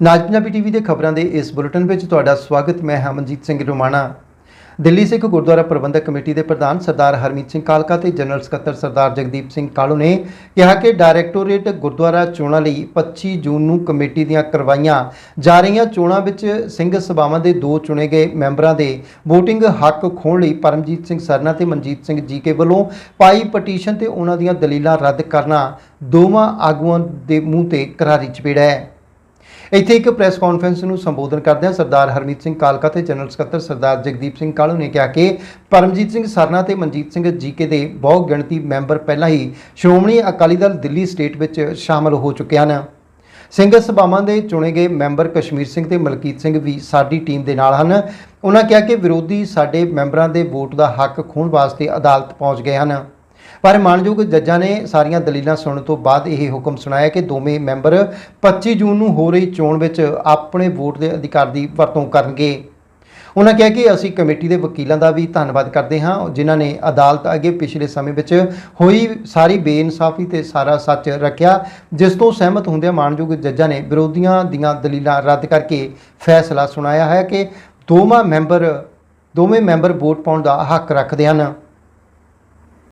ਨਾਜ Punjabi TV ਦੇ ਖਬਰਾਂ ਦੇ ਇਸ ਬੁਲੇਟਿਨ ਵਿੱਚ ਤੁਹਾਡਾ ਸਵਾਗਤ, ਮੈਂ ਹਮਨਜੀਤ ਸਿੰਘ ਰੋਮਾਣਾ। ਦਿੱਲੀ ਸਿੱਖ ਗੁਰਦੁਆਰਾ ਪ੍ਰਬੰਧਕ ਕਮੇਟੀ ਦੇ ਪ੍ਰਧਾਨ ਸਰਦਾਰ ਹਰਮੀਤ ਸਿੰਘ ਕਾਲਕਾ ਤੇ ਜਨਰਲ ਸਕੱਤਰ ਸਰਦਾਰ ਜਗਦੀਪ ਸਿੰਘ ਕਾਲੂ ਨੇ ਕਿਹਾ ਕਿ ਡਾਇਰੈਕਟੋਰੇਟ ਗੁਰਦੁਆਰਾ ਚੋਣਾਂ ਲਈ 25 ਜੂਨ ਨੂੰ ਕਮੇਟੀ ਦੀਆਂ ਕਰਵਾਈਆਂ ਜਾ ਰਹੀਆਂ ਚੋਣਾਂ ਵਿੱਚ ਸਿੰਘ ਸਭਾਵਾਂ ਦੇ ਦੋ ਚੁਣੇ ਗਏ ਮੈਂਬਰਾਂ ਦੇ VOTING ਹੱਕ ਖੋਹਣ ਲਈ ਪਰਮਜੀਤ ਸਿੰਘ ਸਰਨਾ ਤੇ ਮਨਜੀਤ ਸਿੰਘ ਜੀਕੇ ਵੱਲੋਂ ਪਾਈ ਪਟੀਸ਼ਨ ਤੇ ਉਹਨਾਂ ਦੀਆਂ ਦਲੀਲਾਂ ਰੱਦ ਕਰਨਾ ਦੋਵਾਂ ਆਗੂਆਂ ਦੇ ਮੂੰਹ ਤੇ ਕਰਾਰੀ ਚਪੇੜਾ ਹੈ। ਇੱਥੇ ਇੱਕ ਪ੍ਰੈਸ ਕਾਨਫਰੰਸ ਨੂੰ ਸੰਬੋਧਨ ਕਰਦਿਆਂ ਸਰਦਾਰ ਹਰਮੀਤ ਸਿੰਘ ਕਾਲਕਾ ਤੇ ਜਨਰਲ ਸਕੱਤਰ ਸਰਦਾਰ ਜਗਦੀਪ ਸਿੰਘ ਕਾਲੂ ਨੇ ਕਿਹਾ ਕਿ ਪਰਮਜੀਤ ਸਿੰਘ ਸਰਨਾ ਤੇ ਮਨਜੀਤ ਸਿੰਘ ਜੀਕੇ ਦੇ ਬਹੁ ਗਿਣਤੀ ਮੈਂਬਰ ਪਹਿਲਾਂ ਹੀ ਸ਼੍ਰੋਮਣੀ ਅਕਾਲੀ ਦਲ ਦਿੱਲੀ ਸਟੇਟ ਵਿੱਚ ਸ਼ਾਮਲ ਹੋ ਚੁੱਕੇ ਹਨ। ਸਿੰਘ ਸਭਾਵਾਂ ਦੇ ਚੁਣੇ ਗਏ ਮੈਂਬਰ ਕਸ਼ਮੀਰ ਸਿੰਘ ਤੇ ਮਲਕੀਤ ਸਿੰਘ ਵੀ ਸਾਡੀ ਟੀਮ ਦੇ ਨਾਲ ਹਨ। ਉਹਨਾਂ ਕਿਹਾ ਕਿ ਵਿਰੋਧੀ ਸਾਡੇ ਮੈਂਬਰਾਂ ਦੇ ਵੋਟ ਦਾ ਹੱਕ ਖੋਹਣ ਵਾਸਤੇ ਅਦਾਲਤ ਪਹੁੰਚ ਗਏ ਹਨ। ਪਰ ਮਾਨਯੋਗ ਜੱਜਾਂ ਨੇ ਸਾਰੀਆਂ ਦਲੀਲਾਂ ਸੁਣਨ ਤੋਂ ਬਾਅਦ ਇਹ ਹੁਕਮ ਸੁਣਾਇਆ ਕਿ ਦੋਵੇਂ ਮੈਂਬਰ 25 ਜੂਨ ਨੂੰ ਹੋ ਰਹੀ ਚੋਣ ਵਿੱਚ ਆਪਣੇ ਵੋਟ ਦੇ ਅਧਿਕਾਰ ਦੀ ਵਰਤੋਂ ਕਰਨਗੇ। ਉਹਨਾਂ ਕਿਹਾ ਕਿ ਅਸੀਂ ਕਮੇਟੀ ਦੇ ਵਕੀਲਾਂ ਦਾ ਵੀ ਧੰਨਵਾਦ ਕਰਦੇ ਹਾਂ, ਜਿਨ੍ਹਾਂ ਨੇ ਅਦਾਲਤ ਅੱਗੇ ਪਿਛਲੇ ਸਮੇਂ ਵਿੱਚ ਹੋਈ ਸਾਰੀ ਬੇਇਨਸਾਫੀ ਤੇ ਸਾਰਾ ਸੱਚ ਰੱਖਿਆ, ਜਿਸ ਤੋਂ ਸਹਿਮਤ ਹੁੰਦਿਆਂ ਮਾਨਯੋਗ ਜੱਜਾਂ ਨੇ ਵਿਰੋਧੀਆਂ ਦੀਆਂ ਦਲੀਲਾਂ ਰੱਦ ਕਰਕੇ ਫੈਸਲਾ ਸੁਣਾਇਆ ਹੈ ਕਿ ਦੋਵਾਂ ਮੈਂਬਰ ਦੋਵੇਂ ਮੈਂਬਰ ਵੋਟ ਪਾਉਣ ਦਾ ਹੱਕ ਰੱਖਦੇ ਹਨ।